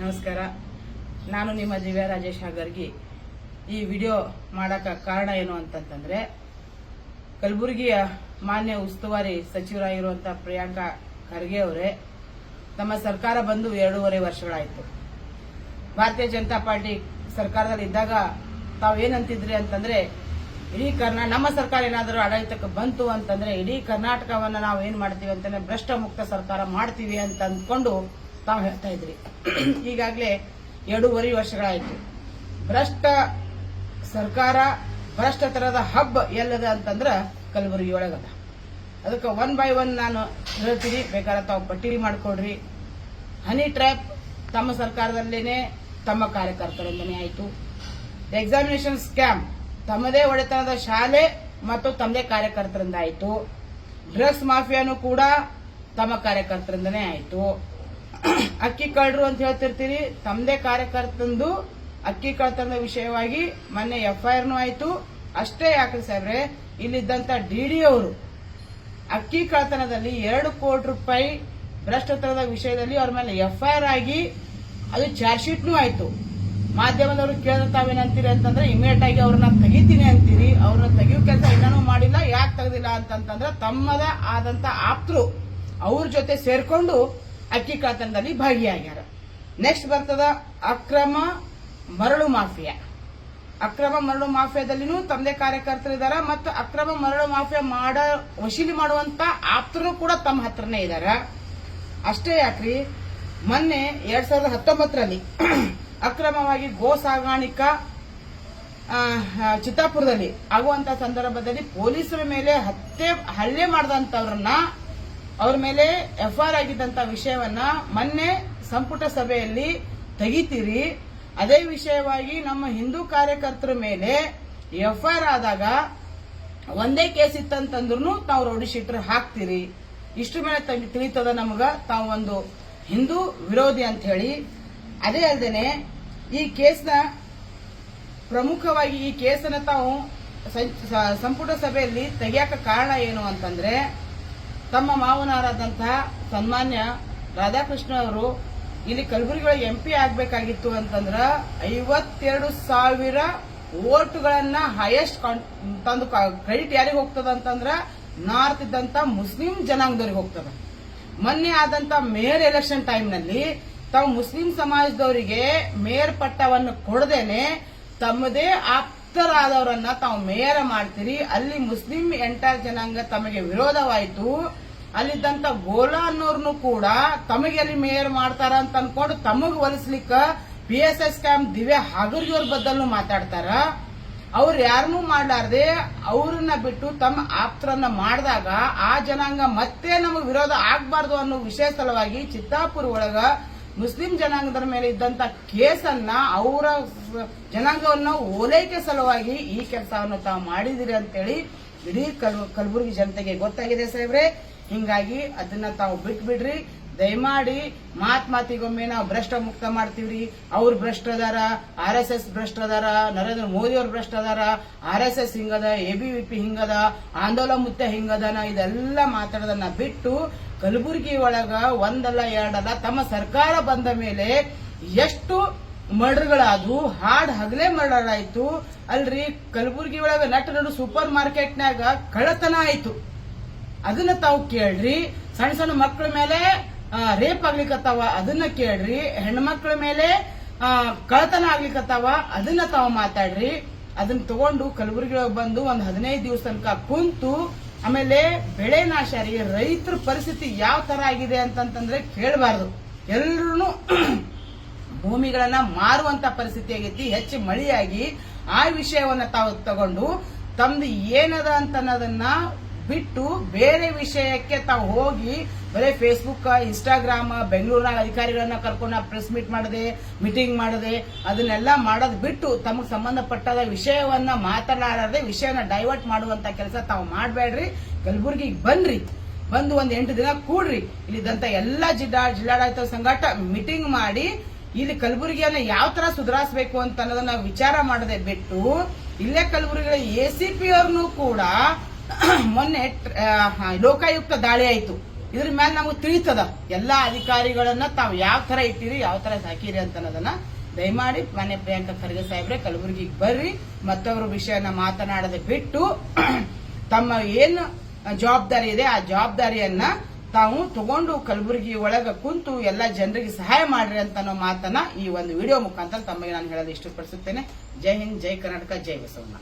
ನಮಸ್ಕಾರ. ನಾನು ನಿಮ್ಮ ದಿವ್ಯ ರಾಜೇಶ್ ಹಾಗರ್ಗಿ ಈ ವಿಡಿಯೋ ಮಾಡಕ ಕಾರಣ ಏನು ಅಂತಂತಂದ್ರೆ, ಕಲಬುರಗಿಯ ಮಾನ್ಯ ಉಸ್ತುವಾರಿ ಸಚಿವರಾಗಿರುವಂತಹ ಪ್ರಿಯಾಂಕಾ ಖರ್ಗೆ ಅವರೇ ನಮ್ಮ ಸರ್ಕಾರ ಬಂದು ಎರಡೂವರೆ ವರ್ಷಗಳಾಯಿತು. ಭಾರತೀಯ ಜನತಾ ಪಾರ್ಟಿ ಸರ್ಕಾರದಲ್ಲಿ ಇದ್ದಾಗ ತಾವೇನಂತಿದ್ರಿ ಅಂತಂದ್ರೆ, ಇಡೀ ಕರ್ನಾ, ನಮ್ಮ ಸರ್ಕಾರ ಏನಾದರೂ ಆಡಳಿತಕ್ಕೆ ಬಂತು ಅಂತಂದ್ರೆ, ಇಡೀ ಕರ್ನಾಟಕವನ್ನ ನಾವು ಏನ್ ಮಾಡ್ತೀವಿ ಅಂತಂದ್ರೆ ಭ್ರಷ್ಟ ಮುಕ್ತ ಸರ್ಕಾರ ಮಾಡ್ತೀವಿ ಅಂತ ಅಂದ್ಕೊಂಡು ತಾವು ಹೇಳ್ತಾ ಇದ್ರಿ. ಈಗಾಗಲೇ ಎರಡೂವರೆ ವರ್ಷಗಳಾಯಿತು. ಭ್ರಷ್ಟ ಸರ್ಕಾರ ಭ್ರಷ್ಟತನದ ಹಬ್ ಎಲ್ಲದ ಅಂತಂದ್ರೆ ಕಲಬುರಗಿ ಒಳಗದ. ಅದಕ್ಕೆ ಒನ್ ಬೈ ಒನ್ ನಾನು ಹೇಳ್ತೀನಿ. ಬೇಕಾದ್ರೆ ತಾವು ಪಟ್ಟಿ ಮಾಡಿಕೊಡ್ರಿ. ಹನಿ ಟ್ರ್ಯಾಪ್ ತಮ್ಮ ಸರ್ಕಾರದಲ್ಲೇನೆ, ತಮ್ಮ ಕಾರ್ಯಕರ್ತರಿಂದನೇ ಆಯಿತು. ಎಕ್ಸಾಮಿನೇಷನ್ ಸ್ಕ್ಯಾಮ್ ತಮ್ಮದೇ ಒಡೆತನದ ಶಾಲೆ ಮತ್ತು ತಮ್ಮದೇ ಕಾರ್ಯಕರ್ತರಿಂದ ಆಯಿತು. ಡ್ರಗ್ಸ್ ಮಾಫಿಯಾನು ಕೂಡ ತಮ್ಮ ಕಾರ್ಯಕರ್ತರಿಂದನೇ ಆಯಿತು. ಅಕ್ಕಿ ಕಳ್ಳರು ಅಂತ ಹೇಳ್ತಿರ್ತೀರಿ ತಮ್ಮದೇ ಕಾರ್ಯಕರ್ತಂದು ಅಕ್ಕಿ ಕಳ್ತನದ ವಿಷಯವಾಗಿ ಮೊನ್ನೆ ಎಫ್ಐಆರ್ನೂ ಆಯಿತು. ಅಷ್ಟೇ ಯಾಕ್ರಿ ಸಾಹೇಬ್ರೆ, ಇಲ್ಲಿದ್ದಂತ ಡಿಡಿ ಅವರು ಅಕ್ಕಿ ಕಳ್ಳತನದಲ್ಲಿ ಎರಡು ಕೋಟಿ ರೂಪಾಯಿ ಭ್ರಷ್ಟತನದ ವಿಷಯದಲ್ಲಿ ಅವ್ರ ಮೇಲೆ ಎಫ್ಐಆರ್ ಆಗಿ ಅದು ಚಾರ್ಜ್ ಶೀಟ್ನೂ ಆಯ್ತು. ಮಾಧ್ಯಮದವರು ಕೇಳಿದ್ರೆ ತಾವೇನಂತೀರಿ ಅಂತಂದ್ರೆ ಇಮಿಡಿಯೇಟ್ ಆಗಿ ಅವ್ರನ್ನ ತೆಗಿತೀನಿ ಅಂತೀರಿ, ಅವ್ರನ್ನ ತೆಗಿಯೋ ಕೆಲಸ ಇನ್ನೂ ಮಾಡಿಲ್ಲ, ಯಾಕೆ ತೆಗೆದಿಲ್ಲ ಅಂತಂತಂದ್ರೆ ತಮ್ಮದ ಆದಂತ ಆಪ್ತರು ಅವ್ರ ಜೊತೆ ಸೇರ್ಕೊಂಡು ಅಕ್ಕಿ ಕಳತನದಲ್ಲಿ ಭಾಗಿಯಾಗ್ಯಾರ ನೆಕ್ಸ್ಟ್ ಬರ್ತದ ಅಕ್ರಮ ಮರಳು ಮಾಫಿಯಾ. ಅಕ್ರಮ ಮರಳು ಮಾಫಿಯಾದಲ್ಲಿನೂ ತಂದೆ ಕಾರ್ಯಕರ್ತರಿದ್ದಾರ ಮತ್ತು ಅಕ್ರಮ ಮರಳು ಮಾಫಿಯಾ ಮಾಡ ವಸೂಲಿ ಮಾಡುವಂತ ಆಪ್ತರು ಕೂಡ ತಮ್ಮ ಹತ್ರನೇ ಇದ್ದಾರ ಅಷ್ಟೇ ಯಾಕ್ರಿ? ಮೊನ್ನೆ ಎರಡ್ ಸಾವಿರದ ಹತ್ತೊಂಬತ್ತರಲ್ಲಿ ಅಕ್ರಮವಾಗಿ ಗೋ ಸಾಗಾಣಿಕಾ ಚಿತ್ತಾಪುರದಲ್ಲಿ ಆಗುವಂತ ಸಂದರ್ಭದಲ್ಲಿ ಪೊಲೀಸರ ಮೇಲೆ ಹತ್ಯೆ, ಹಲ್ಲೆ ಮಾಡಿದಂತವ್ರನ್ನ ಅವ್ರ ಮೇಲೆ ಎಫ್ಐಆರ್ ಆಗಿದ್ದಂತ ವಿಷಯವನ್ನ ಮೊನ್ನೆ ಸಂಪುಟ ಸಭೆಯಲ್ಲಿ ತೆಗಿತೀರಿ. ಅದೇ ವಿಷಯವಾಗಿ ನಮ್ಮ ಹಿಂದೂ ಕಾರ್ಯಕರ್ತರ ಮೇಲೆ ಎಫ್ಐಆರ್ ಆದಾಗ ಒಂದೇ ಕೇಸ್ ಇತ್ತಂತಂದ್ರೂ ತಾವು ರೌಡಿ ಹಾಕ್ತೀರಿ. ಇಷ್ಟು ಮೇಲೆ ತಿಳಿತದ ನಮಗ? ತಾವು ಒಂದು ಹಿಂದೂ ವಿರೋಧಿ ಅಂತ ಹೇಳಿ. ಅದೇ ಅಲ್ಲದೆ ಈ ಕೇಸ್ನ ಪ್ರಮುಖವಾಗಿ ಈ ಕೇಸನ್ನ ತಾವು ಸಂಪುಟ ಸಭೆಯಲ್ಲಿ ತೆಗೆಯಕ ಕಾರಣ ಏನು ಅಂತಂದ್ರೆ ತಮ್ಮ ಮಾವನಾರಾದಂತಹ ಸನ್ಮಾನ್ಯ ರಾಧಾಕೃಷ್ಣ ಅವರು ಇಲ್ಲಿ ಕಲಬುರಗಿ ಒಳಗೆ ಎಂಪಿ ಆಗಬೇಕಾಗಿತ್ತು ಅಂತಂದ್ರ ಐವತ್ತೆರಡು ಸಾವಿರ ವೋಟ್ಗಳನ್ನ ಹೈಯೆಸ್ಟ್ ತಂದು ಕ್ರೆಡಿಟ್ ಯಾರಿಗೆ ಹೋಗ್ತದ ಅಂತಂದ್ರ ನಾರ್ತ್ ಇದ್ದಂತ ಮುಸ್ಲಿಂ ಜನಾಂಗದವ್ರಿಗೆ ಹೋಗ್ತದ. ಮೊನ್ನೆ ಆದಂತ ಮೇಯರ್ ಎಲೆಕ್ಷನ್ ಟೈಮ್ನಲ್ಲಿ ತಾವು ಮುಸ್ಲಿಂ ಸಮಾಜದವರಿಗೆ ಮೇಯರ್ ಪಟ್ಟವನ್ನು ಕೊಡದೇನೆ ತಮ್ಮದೇ ಆಪ್ತರಾದವರನ್ನ ತಾವು ಮೇಯರ ಮಾಡ್ತೀರಿ. ಅಲ್ಲಿ ಮುಸ್ಲಿಂ ಎಂಟರ್ ಜನಾಂಗ ತಮಗೆ ವಿರೋಧವಾಯಿತು. ಅಲ್ಲಿದ್ದಂತ ಗೋಲಾ ಅನ್ನೋರ್ನು ಕೂಡ ತಮಗೆ ಅಲ್ಲಿ ಮೇಯರ್ ಮಾಡ್ತಾರ ಅಂತ ಅನ್ಕೊಂಡು ತಮಗ್ ಒಲಿಸ್ಲಿಕ್ಕ P S S camp Divya ಹಗರ್ಜಿಯವ್ರ ಬದಲು ಮಾತಾಡ್ತಾರ. ಅವ್ರು ಯಾರನ್ನೂ ಮಾಡಲಾರ್ದೆ ಅವ್ರನ್ನ ಬಿಟ್ಟು ತಮ್ಮ ಆಪ್ತರನ್ನ ಮಾಡಿದಾಗ ಆ ಜನಾಂಗ ಮತ್ತೆ ನಮಗೆ ವಿರೋಧ ಆಗ್ಬಾರ್ದು ಅನ್ನೋ ವಿಷಯ ಸಲುವಾಗಿ ಚಿತ್ತಾಪುರ ಒಳಗ ಮುಸ್ಲಿಂ ಜನಾಂಗದ ಮೇಲೆ ಇದ್ದಂತ ಕೇಸನ್ನ ಅವರ ಜನಾಂಗವನ್ನ ಓಲೈಕೆ ಸಲುವಾಗಿ ಈ ಕೆಲಸವನ್ನು ತಾವು ಮಾಡಿದಿರಿ ಅಂತೇಳಿ ಇಡೀ ಕಲ್, ಕಲಬುರಗಿ ಜನತೆಗೆ ಗೊತ್ತಾಗಿದೆ ಸಾಹೇಬ್ರೆ. ಹಿಂಗಾಗಿ ಅದನ್ನ ತಾವು ಬಿಟ್ಬಿಡ್ರಿ. ದಯಮಾಡಿ ಮಾತ್ ಮಾತಿಗೊಮ್ಮೆ ನಾವು ಭ್ರಷ್ಟ ಮುಕ್ತ ಮಾಡ್ತೀವ್ರಿ. ಅವ್ರ ಭ್ರಷ್ಟ ಅದಾರ ಆರ್ ಎಸ್ ಎಸ್ ಭ್ರಷ್ಟ ಅದಾರ ನರೇಂದ್ರ ಮೋದಿ ಅವ್ರ ಭ್ರಷ್ಟ ಅದಾರ ಆರ್ ಎಸ್ ಎಸ್ ಹಿಂಗದ ಪಿ ಹಿಂಗದ, ಆಂದೋಲನ ಮುತ್ತ ಹಿಂಗದನ ಇದೆಲ್ಲ ಮಾತಾಡೋದನ್ನ ಬಿಟ್ಟು ಕಲಬುರಗಿ ಒಳಗ ಒಂದಲ್ಲ ಎರಡಲ್ಲ ತಮ್ಮ ಸರ್ಕಾರ ಬಂದ ಮೇಲೆ ಎಷ್ಟು ಮರ್ಡರ್ಗಳಾದ್ವು, ಹಾಡ್ ಹಗಲೇ ಮರ್ಡರ್ ಆಯ್ತು ಅಲ್ರಿ, ಕಲಬುರಗಿ ಒಳಗ ನಟ ನಡು ಸೂಪರ್ ಮಾರ್ಕೆಟ್ನಾಗ ಕಳ್ಳತನ ಆಯ್ತು. ಅದನ್ನ ತಾವು ಕೇಳ್ರಿ, ಸಣ್ಣ ಸಣ್ಣ ಮಕ್ಕಳ ಮೇಲೆ ರೇಪ್ ಆಗ್ಲಿಕತ್ತಾವ, ಅದನ್ನ ಕೇಳ್ರಿ, ಹೆಣ್ಮಕ್ಳ ಮೇಲೆ ಕಳ್ಳತನ ಆಗ್ಲಿಕತ್ತಾವ, ಅದನ್ನ ತಾವು ಮಾತಾಡ್ರಿ. ಅದನ್ನ ತಗೊಂಡು ಕಲಬುರಗಿ ಒಳಗೆ ಬಂದು ಒಂದ್ ಹದಿನೈದು ದಿವಸ ತನಕ ಕುಂತು ಆಮೇಲೆ ಬೆಳೆ ನಾಶ ರೀ, ರೈತರ ಪರಿಸ್ಥಿತಿ ಯಾವ ತರ ಆಗಿದೆ ಅಂತಂತಂದ್ರೆ ಕೇಳಬಾರ್ದು. ಎಲ್ಲರೂ ಭೂಮಿಗಳನ್ನ ಮಾರುವಂತ ಪರಿಸ್ಥಿತಿ ಆಗೈತಿ, ಹೆಚ್ಚು ಮಳೆಯಾಗಿ ಆ ವಿಷಯವನ್ನ ತಾವು ತಗೊಂಡು, ತಮ್ದು ಏನದ ಅಂತ ಅನ್ನೋದನ್ನ ಬಿಟ್ಟು ಬೇರೆ ವಿಷಯಕ್ಕೆ ತಾವು ಹೋಗಿ ಬರೀ ಫೇಸ್ಬುಕ್ ಇನ್ಸ್ಟಾಗ್ರಾಮ್ ಬೆಂಗಳೂರಿನ ಅಧಿಕಾರಿಗಳನ್ನ ಕರ್ಕೊಂಡು ಪ್ರೆಸ್ ಮೀಟ್ ಮಾಡದೆ ಮೀಟಿಂಗ್ ಮಾಡದೆ, ಅದನ್ನೆಲ್ಲ ಮಾಡೋದ್ ಬಿಟ್ಟು ತಮಗೆ ಸಂಬಂಧಪಟ್ಟದ ವಿಷಯವನ್ನ ಮಾತನಾಡದೆ, ವಿಷಯನ ಡೈವರ್ಟ್ ಮಾಡುವಂತ ಕೆಲಸ ತಾವು ಮಾಡಬೇಡ್ರಿ. ಕಲಬುರ್ಗಿಗೆ ಬನ್ರಿ. ಬಂದು ಒಂದ್ ಎಂಟು ದಿನ ಕೂಡ್ರಿ. ಇಲ್ಲಿದ್ದಂತ ಎಲ್ಲಾ ಜಿಲ್ಲಾ, ಜಿಲ್ಲಾಡಳಿತ ಸಂಘಟ ಮೀಟಿಂಗ್ ಮಾಡಿ ಇಲ್ಲಿ ಕಲಬುರಗಿಯನ್ನ ಯಾವ ತರ ಸುಧಾರಿಸಬೇಕು ಅಂತ ಅನ್ನೋದನ್ನ ವಿಚಾರ ಮಾಡದೆ ಬಿಟ್ಟು ಇಲ್ಲೇ ಕಲಬುರಗಿ ಎ ಸಿ ಪಿ ಅವ್ರನ್ನೂ ಕೂಡ ಮೊನ್ನೆ ಲೋಕಾಯುಕ್ತ ದಾಳಿ ಆಯ್ತು. ಇದ್ರ ಮೇಲೆ ನಮಗೆ ತಿಳಿತದ. ಎಲ್ಲಾ ಅಧಿಕಾರಿಗಳನ್ನ ತಾವು ಯಾವ ತರ ಇಟ್ಟಿರಿ, ಯಾವ ತರ ಸಾಕಿರಿ ಅಂತ ಅನ್ನೋದನ್ನ ದಯಮಾಡಿ ಮಾನ್ಯ ಪ್ರಿಯಾಂಕ ಖರ್ಗೆ ಸಾಹೇಬ್ರೆ ಕಲಬುರಗಿಗೆ ಬರ್ರಿ ಮತ್ತೊಬ್ಬರ ವಿಷಯನ ಮಾತನಾಡದೆ ಬಿಟ್ಟು ತಮ್ಮ ಏನು ಜವಾಬ್ದಾರಿ ಇದೆ, ಆ ಜವಾಬ್ದಾರಿಯನ್ನ ತಾವು ತಗೊಂಡು ಕಲಬುರಗಿ ಒಳಗ ಕುಂತು ಎಲ್ಲ ಜನರಿಗೆ ಸಹಾಯ ಮಾಡ್ರಿ ಅಂತ ಅನ್ನೋ ಮಾತನ್ನ ಈ ಒಂದು ವಿಡಿಯೋ ಮುಖಾಂತರ ತಮಗೆ ನಾನು ಹೇಳಲು ಇಷ್ಟಪಡಿಸುತ್ತೇನೆ. ಜೈ ಹಿಂದ್, ಜೈ ಕರ್ನಾಟಕ, ಜೈ ಬಸವಣ್ಣ.